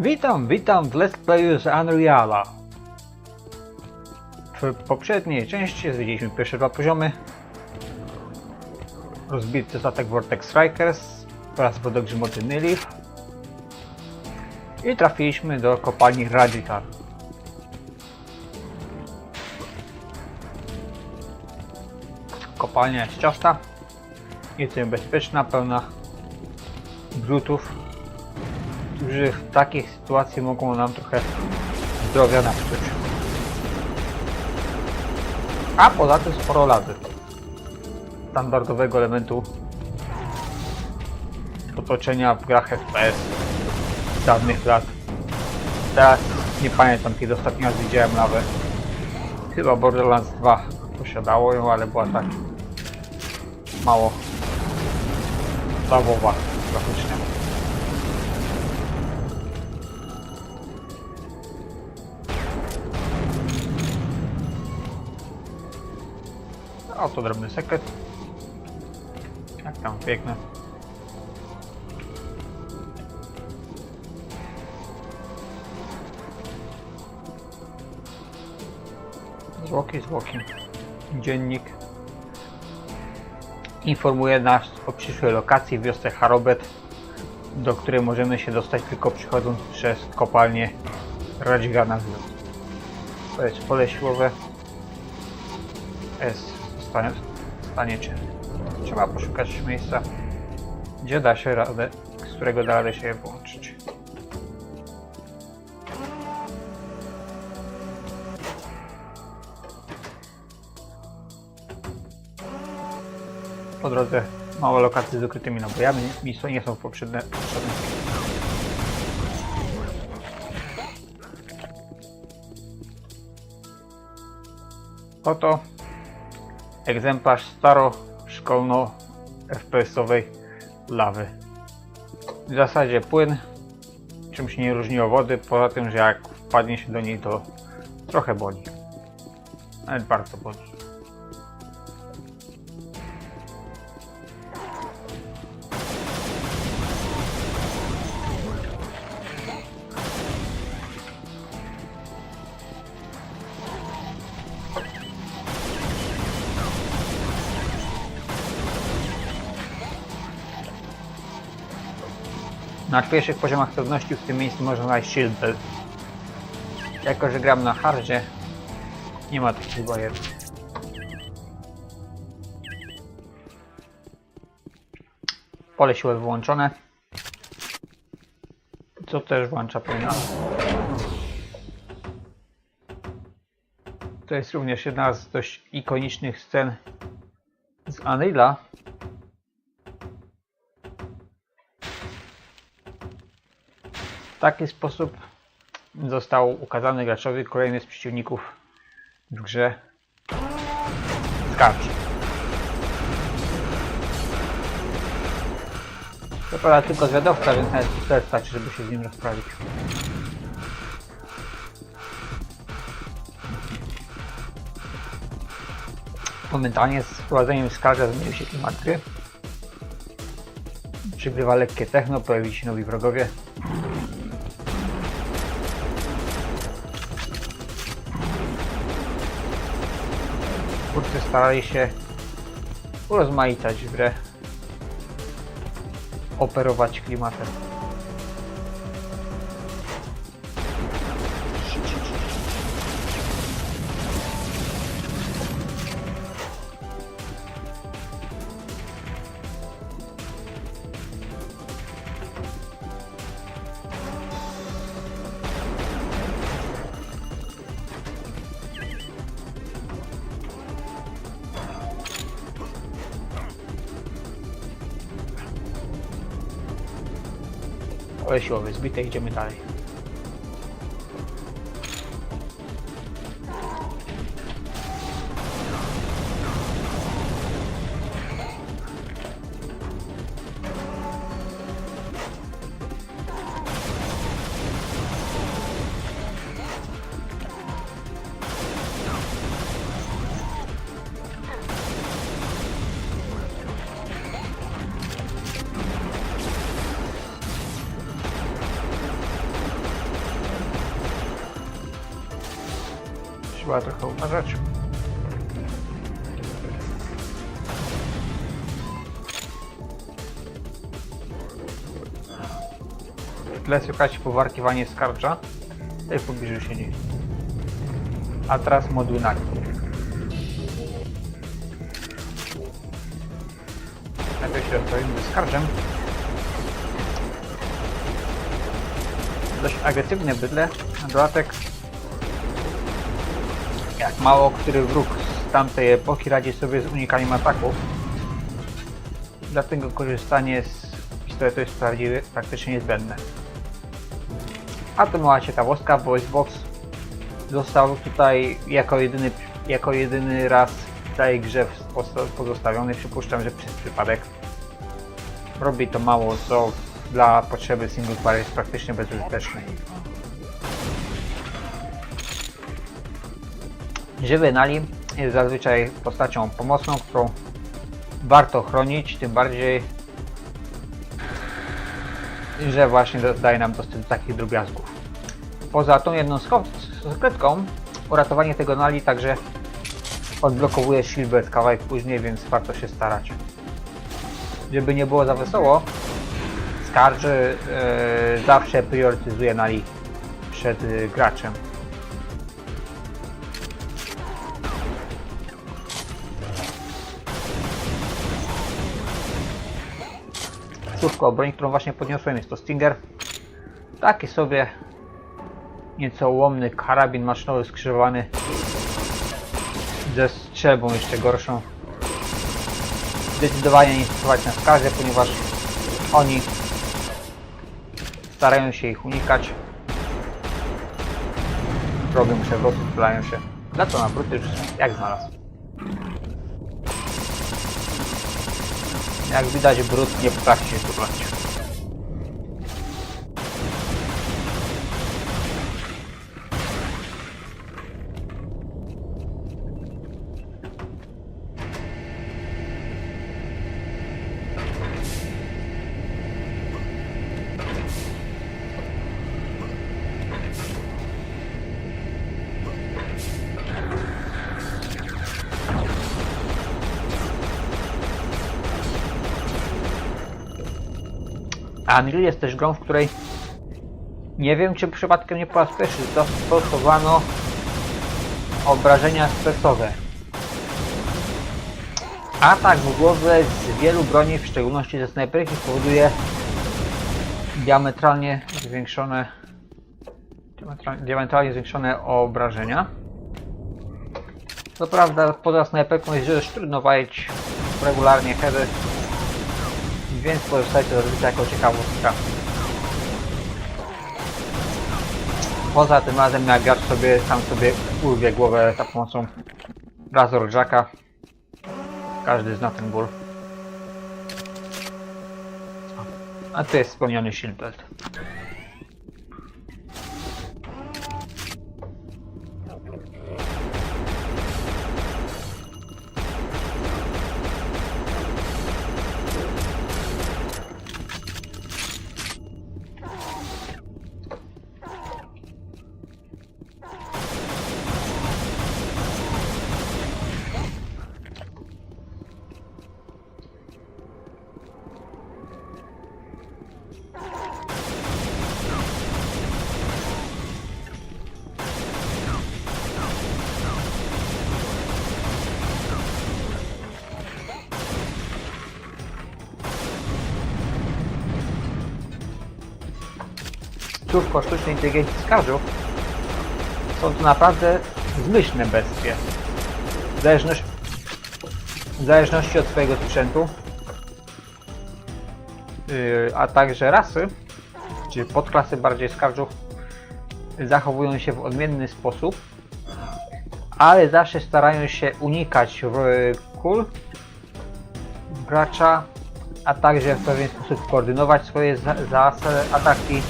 Witam, witam w Let's Playu z Unreala. W poprzedniej części zwiedziliśmy pierwsze dwa poziomy. Rozbity statek Vortex Strikers oraz wodogrzymoty Nilif. I trafiliśmy do kopalni Radical. Kopalnia jest ciasta. Jest niebezpieczna, pełna brutów którzy w takiej sytuacji mogą nam trochę zdrowia napsuć. A poza tym sporo lawy. Standardowego elementu otoczenia w grach FPS z dawnych lat. Teraz nie pamiętam kiedy ostatni raz widziałem lawę. Chyba Borderlands 2 posiadało ją, ale była tak mało lawowa O, to drobny sekret. Jak tam piękne. Zwłoki, zwłoki. Dziennik. Informuje nas o przyszłej lokacji w wiosce Harobet, do której możemy się dostać tylko przechodząc przez kopalnię Radzigana. To jest pole siłowe jest stanie, stanie czy trzeba poszukać miejsca, gdzie da się radę, z którego da radę się włączyć. Po drodze małe lokacje z ukrytymi nabojami, miejsca nie są poprzednie. Oto egzemplarz staro-szkolno-FPS-owej lawy. W zasadzie płyn, czym się nie różni od wody, poza tym, że jak wpadnie się do niej, to trochę boli. Nawet bardzo boli. Na pierwszych poziomach trudności w tym miejscu można znaleźć shield belt. Jako, że gram na hardzie, nie ma takich bajer. Pole siły wyłączone. Co też włącza płyna. To jest również jedna z dość ikonicznych scen z Unreal'a. Taki sposób został ukazany graczowi kolejny z przeciwników w grze Skarż. To prawda tylko zwiadowca, więc nawet tyle starczy, żeby się z nim rozprawić. Momentalnie z wprowadzeniem skarga zmienił się klimat gry. Przygrywa lekkie techno, pojawili się nowi wrogowie. Twórcy starali się urozmaicać grę, operować klimatem. Ale siłowy zbite, idziemy dalej. Trzeba trochę uważać. W tle słychać powarkiwanie skarcza. Tutaj w pobliżu siedzi. A teraz moduł na Najpierw się rozprawimy z skarżem. Dość agresywny bydle. Dodatek jak mało który wróg z tamtej epoki radzi sobie z unikaniem ataków. Dlatego korzystanie z pistoletu jest prawdziwie, praktycznie niezbędne. A to mała ciekawostka, Voice Box został tutaj jako jedyny, jako jedyny raz w tej grze pozostawiony. Przypuszczam, że przez przypadek. Robi to mało co dla potrzeby single player jest praktycznie bezużyteczny. Żywy Nali jest zazwyczaj postacią pomocną, którą warto chronić, tym bardziej, że właśnie da- daje nam dostęp do takich drobiazgów. Poza tą jedną skrytką, uratowanie tego Nali także odblokowuje Silbert kawałek później, więc warto się starać. Żeby nie było za wesoło, Skarży e, zawsze priorytetyzuje Nali przed e, graczem. Córko obroni, którą właśnie podniosłem, jest to Stinger. Taki sobie nieco ułomny karabin maszynowy skrzyżowany ze strzelbą jeszcze gorszą. Zdecydowanie nie stosować na skarże, ponieważ oni starają się ich unikać. Robią przewroty, strzelają się. To na bruty jak znalazł. Jak widać brud nie potrafi się. A Unreal jest też grą, w której nie wiem, czy przypadkiem nie po raz pierwszy zastosowano obrażenia stresowe. Atak w głowę z wielu broni, w szczególności ze snajperki, powoduje diametralnie zwiększone diametralnie, zwiększone obrażenia. Co prawda poza snajperką jest dość trudno walić regularnie heady, więc pozostaje to zazwyczaj jako ciekawostka. Poza tym razem jak gracz sobie sam sobie urwie głowę za pomocą Razor Jacka. Każdy zna ten ból. A to jest wspomniany Shieldbelt. Córko sztucznej inteligencji skarżów są to naprawdę zmyślne bestie. W, zależność, w zależności od swojego sprzętu, yy, a także rasy, czy podklasy bardziej skarżów, zachowują się w odmienny sposób, ale zawsze starają się unikać kul gracza, a także w pewien sposób koordynować swoje ataki,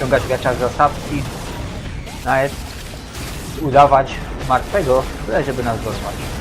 ściągać gracza z zasadzki, nawet udawać martwego, tyle żeby nas dorwać.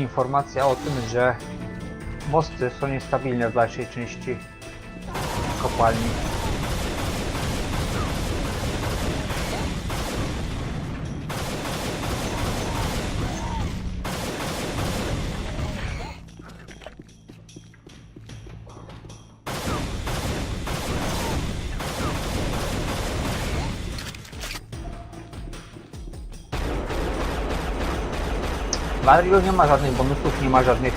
Informacja o tym, że mosty są niestabilne w dalszej części kopalni. Unreal nie ma żadnych bonusów, nie ma żadnych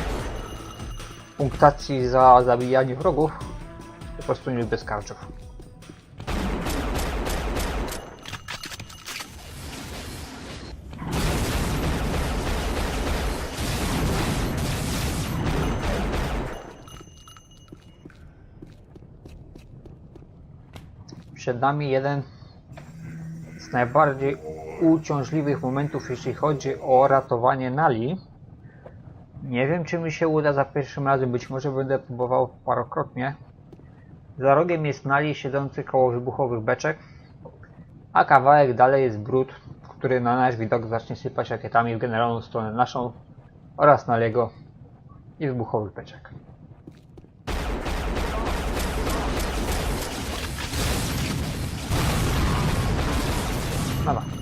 punktacji za zabijanie wrogów. Po prostu nie lubię skarczów. Przed nami jeden z najbardziej uciążliwych momentów, jeśli chodzi o ratowanie Nali. Nie wiem, czy mi się uda za pierwszym razem, być może będę próbował parokrotnie. Za rogiem jest Nali siedzący koło wybuchowych beczek, a kawałek dalej jest brud, który na nasz widok zacznie sypać rakietami w generalną stronę naszą oraz Naliego i wybuchowych beczek. Dobra.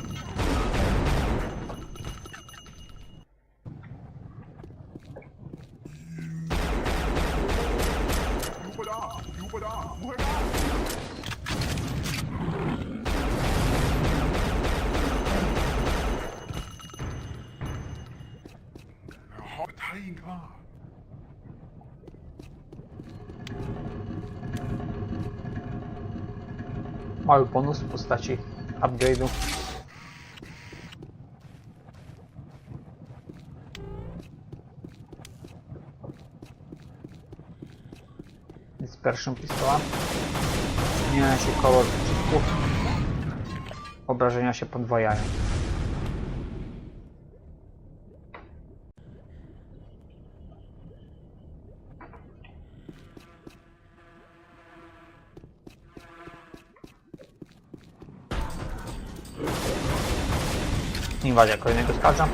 Mały bonus w postaci upgrade'u. Dispersion pistola. Zmienia się kolor przycisków. Obrażenia się podwajają. Inwazja kolejnego skadza.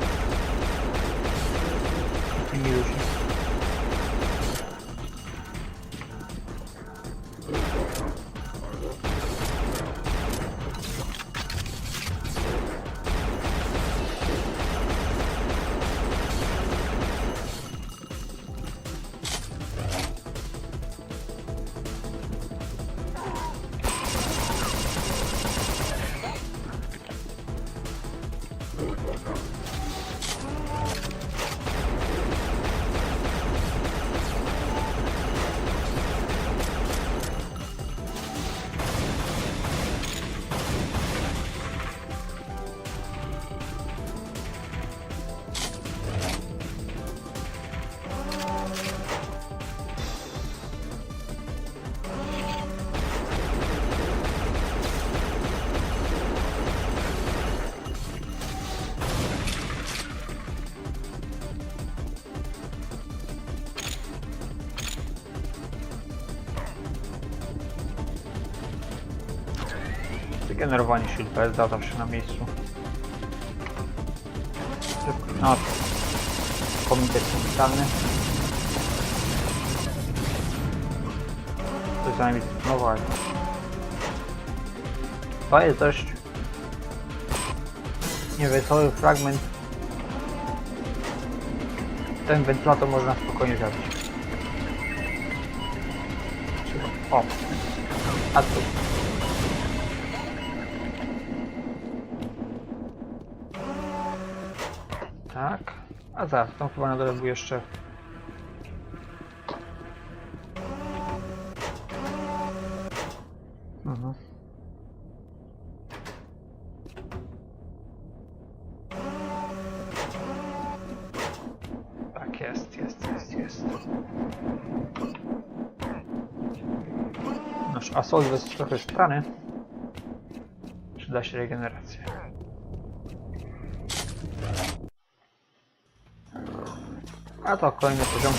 Generowanie shield da zawsze na miejscu. No, komitet kapitalny. To jest zajmie no właśnie. To jest dość niewesoły fragment. Ten wentylator można spokojnie zabić. O! A tu. Tak. A zaraz, tam chyba na dole był jeszcze... Mhm. Tak jest, jest, jest, jest. Nasz asol jest trochę szprany. Przyda się regeneracja. A to kolejny poziom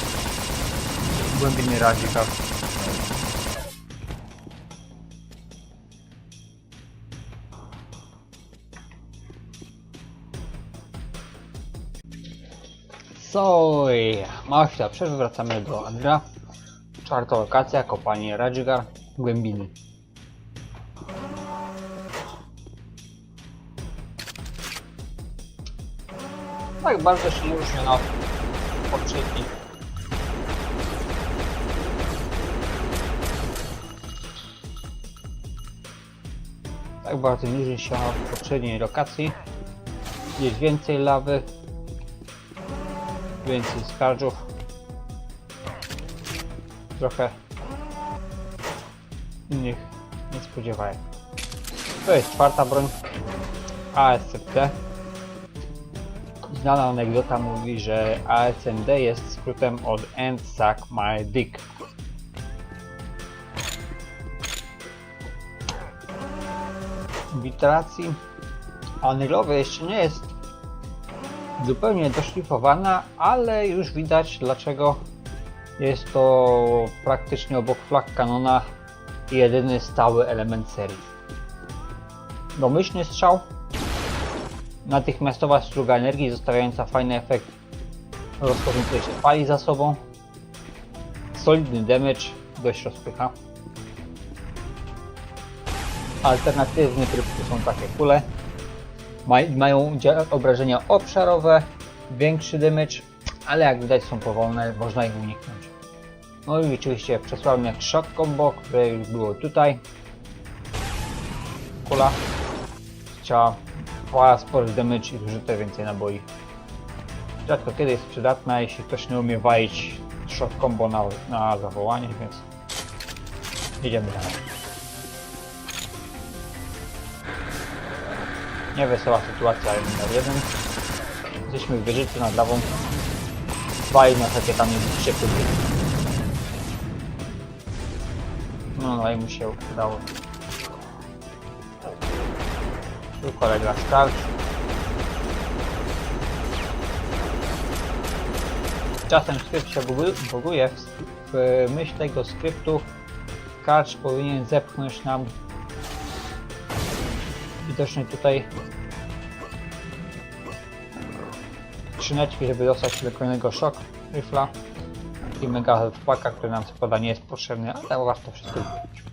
głębiny radzika. Soj, mała chwila przerwy, wracamy do Andra. Czwarta lokacja, kopanie Radzigar, głębiny. Tak bardzo się nie różni od Tak bardzo różni się od poprzedniej lokacji. Jest więcej lawy, więcej skarżów. Trochę innych nie spodziewałem. To jest czwarta broń ASCP. Znana anegdota mówi, że ASMD jest skrótem od End Suck My Dick. W iteracji onylowej jeszcze nie jest zupełnie doszlifowana, ale już widać dlaczego jest to praktycznie obok flag kanona jedyny stały element serii. Domyślny strzał, natychmiastowa struga energii zostawiająca fajny efekt rozchodzącej się fali za sobą, solidny damage, dość rozpycha. Alternatywny tryb to są takie kule, Maj, mają obrażenia obszarowe, większy damage, ale jak widać są powolne, można ich uniknąć. No i oczywiście przesławny shock combo, które już było tutaj. Kula chciała dwa spory damage i zużyte więcej naboi. Rzadko kiedy jest przydatna, jeśli ktoś nie umie walić shock combo na, na zawołanie, więc idziemy dalej. Niewesoła sytuacja na jeden. Jesteśmy w wieżycy nad lawą. Dwaj nas rakietami wściekły. No, no i mu się udało. Tu kolega Starcz. Czasem skrypt się bugu- buguje. W, myśl tego skryptu Karcz powinien zepchnąć nam widocznie tutaj skrzyneczki, żeby dostać do kolejnego szok rifla i mega packa, który nam składa nie jest potrzebny, ale warto wszystko kupić. Z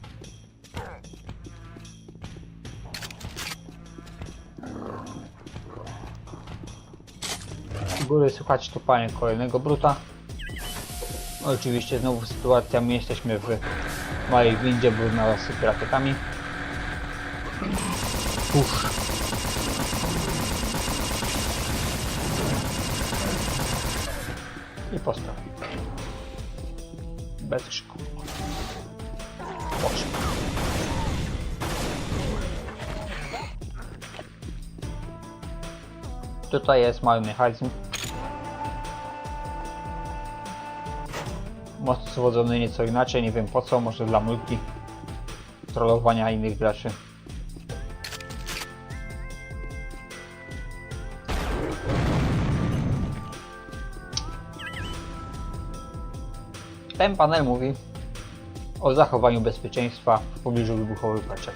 góry słychać tupanie kolejnego bruta. Oczywiście znowu sytuacja, my jesteśmy w małej windzie, był na sypie rakietami. Uff. I postaw. Bez krzyku. Pokrzyk. Tutaj jest mały mechanizm. Mocno zwodzony nieco inaczej, nie wiem po co, może dla multi. Trollowania innych graczy. Ten panel mówi o zachowaniu bezpieczeństwa w pobliżu wybuchowych paczek.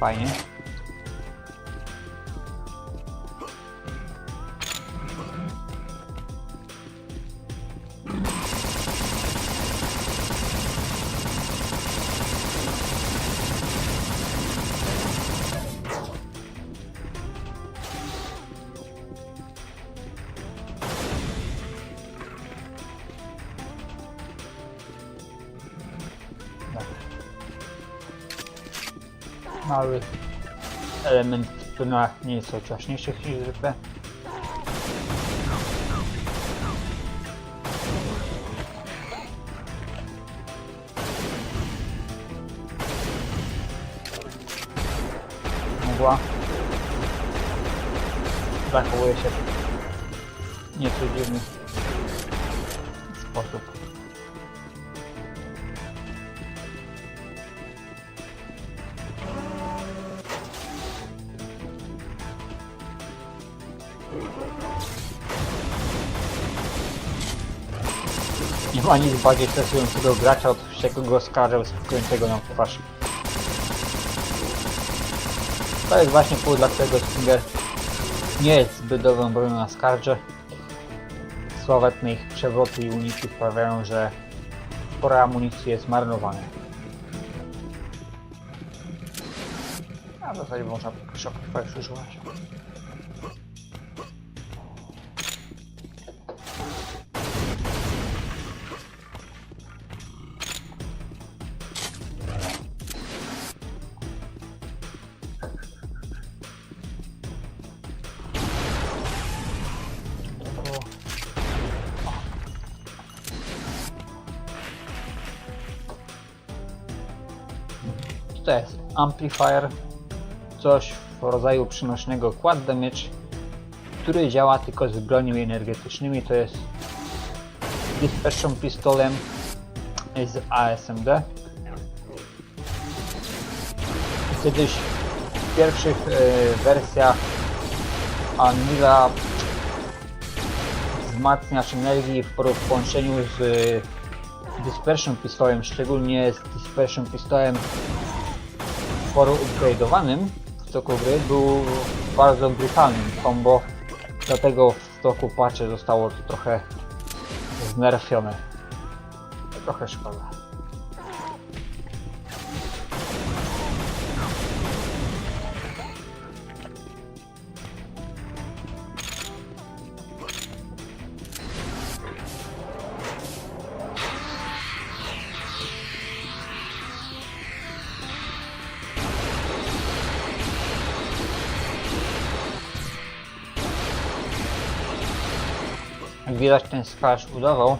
Fajnie. Tunelach nieco ciaśniejszych niż zwykle. Mgła zachowuje się nieco dziwny Nic bardziej stresującego gracza od wściekłego skarża wyskakującego nam twarz. To jest właśnie powód, dlaczego Stinger nie jest zbyt dobrą bronią na skarże. sławetne ich przewroty i uniki sprawiają, że spora amunicji jest marnowana. A w zasadzie można szok używać. Amplifier, coś w rodzaju przynośnego quad damage, który działa tylko z broniami energetycznymi, to jest dispersion pistolem z ASMD. Kiedyś w pierwszych e, wersjach Anvila wzmacniacz energii w połączeniu z e, Dispersion Pistolem, szczególnie z Dispersion Pistolem sporo upgrade'owanym w toku gry, był bardzo brutalnym combo, dlatego w toku patche zostało to trochę znerfione. Trochę szkoda. Widać ten splash udawał.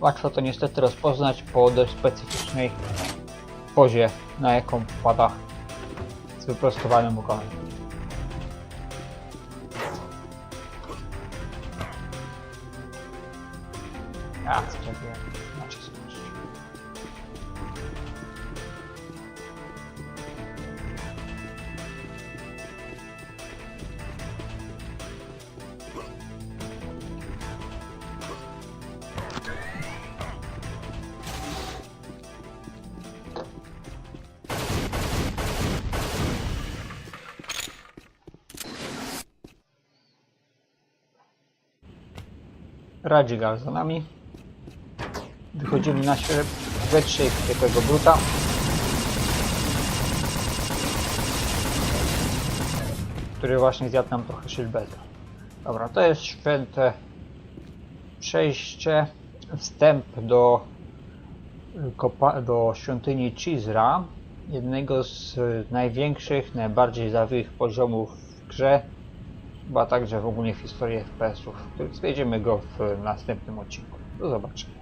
Łatwo to niestety rozpoznać po dość specyficznej pozie, na jaką wpada z wyprostowanym ogonem. Radzigal za nami. Wychodzimy na wetrzej tego bruta. Który właśnie zjadł nam trochę szylbeza. Dobra, to jest święte przejście, wstęp do, do świątyni Chizra, jednego z największych, najbardziej zawiłych poziomów w grze, chyba także w ogóle w historii FPS-ów. Zwiedzimy go w następnym odcinku. Do zobaczenia.